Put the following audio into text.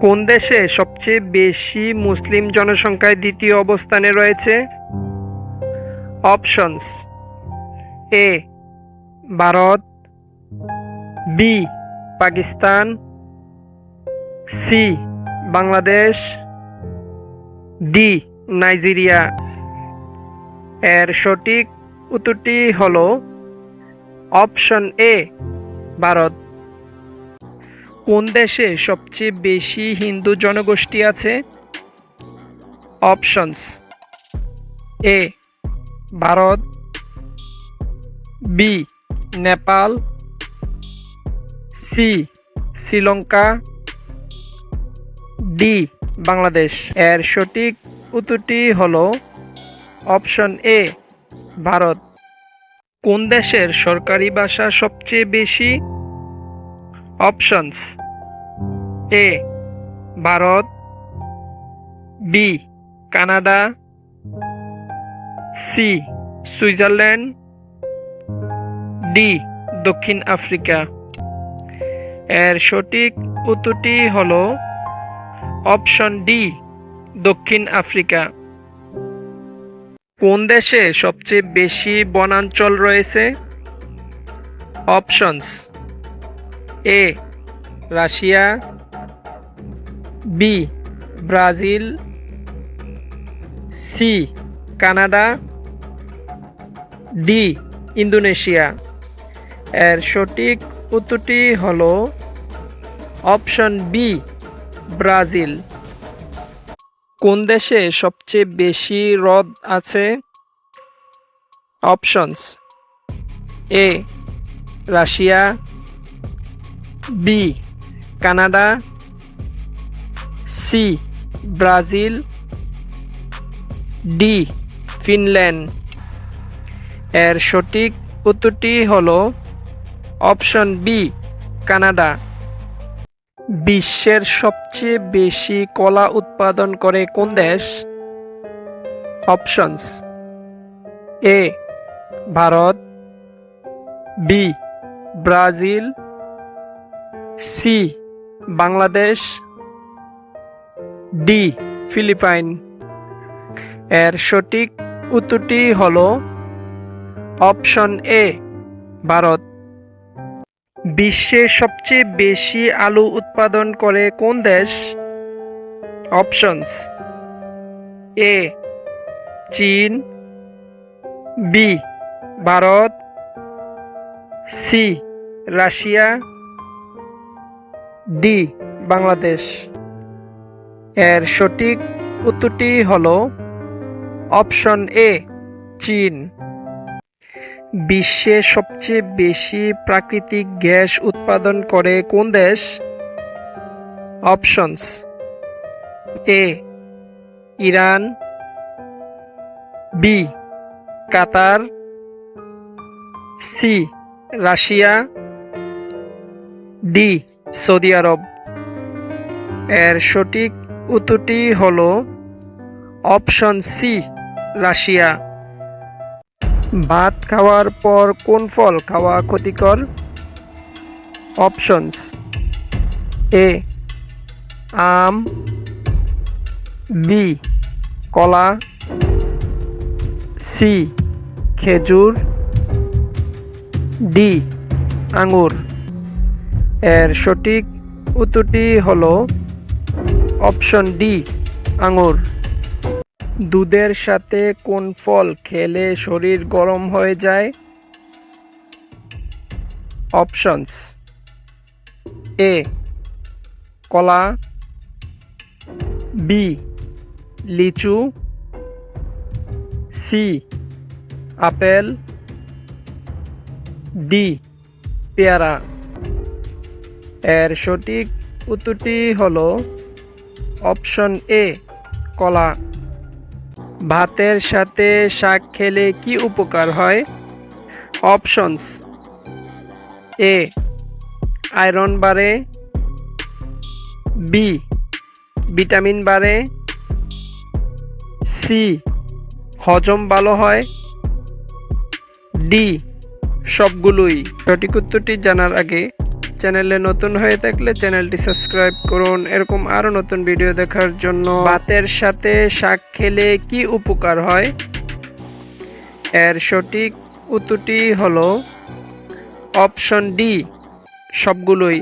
কোন দেশে সবচেয়ে বেশি মুসলিম জনসংখ্যায় দ্বিতীয় অবস্থানে রয়েছে? Options. A, Bharat, B, Pakistan, C, Bangladesh, D, Nigeria. এর সঠিক উত্তরটি হল অপশন এ, ভারত। কোন দেশে সবচেয়ে বেশি হিন্দু জনগোষ্ঠী আছে? Options. A, Bharat, B, Nepal, C, Sri Lanka, D, Bangladesh. এর সঠিক উত্তরটি হল অপশন এ, ভারত। কোন দেশের সরকারি ভাষা সবচেয়ে বেশি? Options. A, Bharat, B, Canada, C, Switzerland, D, দক্ষিণ আফ্রিকা। এর সঠিক উত্তরটি হল অপশন ডি, দক্ষিণ আফ্রিকা। কোন দেশে সবচেয়ে বেশি বনাঞ্চল রয়েছে? Options, A, Russia B, Brazil, C, Canada, D, Indonesia. এর সঠিক উত্তরটি হল অপশন বি, ব্রাজিল। কোন দেশে সবচেয়ে বেশি হ্রদ আছে? Options A, Russia, B, Canada C, Brazil, D, Finland. এর সঠিক উত্তরটি হল অপশন বি, কানাডা। বিশ্বের সবচেয়ে বেশি কলা উৎপাদন করে কোন দেশ? Options A, Bharat, B, Brazil, C, Bangladesh. D, Philippines. এর সঠিক উত্তরটি হল অপশন এ, ভারত। বিশ্বে সবচেয়ে বেশি আলু উৎপাদন করে কোন দেশ? অপশনস, এ, চীন। B, Bharat. C, Russia. D, Bangladesh. এর সঠিক উত্তরটি হল অপশন এ, চীন। বিশ্বে সবচেয়ে বেশি প্রাকৃতিক গ্যাস উৎপাদন করে কোন দেশ? Options A, Iran. B, Qatar. C, Russia. D, Saudi Arab. এর সঠিক উত্তরটি হল অপশন সি রাশিয়া। ভাত খাওয়ার পর কোন ফল খাওয়া ক্ষতিকর? অপশনস এ, আম, বি, কলা, সি, খেজুর, ডি, আঙুর। এর সঠিক উত্তরটি হল অপশন ডি, আঙুর। দুধের সাথে কোন ফল খেলে শরীর গরম হয়ে যায়? অপশনস। এ, কলা। বি, লিচু। C, apple. ডি, পেয়ারা। এর সঠিক উত্তরটি হল অপশন এ, কলা। ভাতের সাথে শাক খেলে কি উপকার হয়? অপশনস, এ, আয়রন বাড়ে। বি, ভিটামিন বাড়ে। সি, হজম ভালো হয়। ডি, সবগুলোই। সঠিক উত্তরটি জানার আগে চ্যানেলে নতুন হয়ে থাকলে চ্যানেলটি সাবস্ক্রাইব করুন। এরকম আরও নতুন ভিডিও দেখার জন্য ভাতের সাথে শাক খেলে কি উপকার হয়? এর সঠিক উত্তরটি হলো অপশন ডি, সবগুলোই।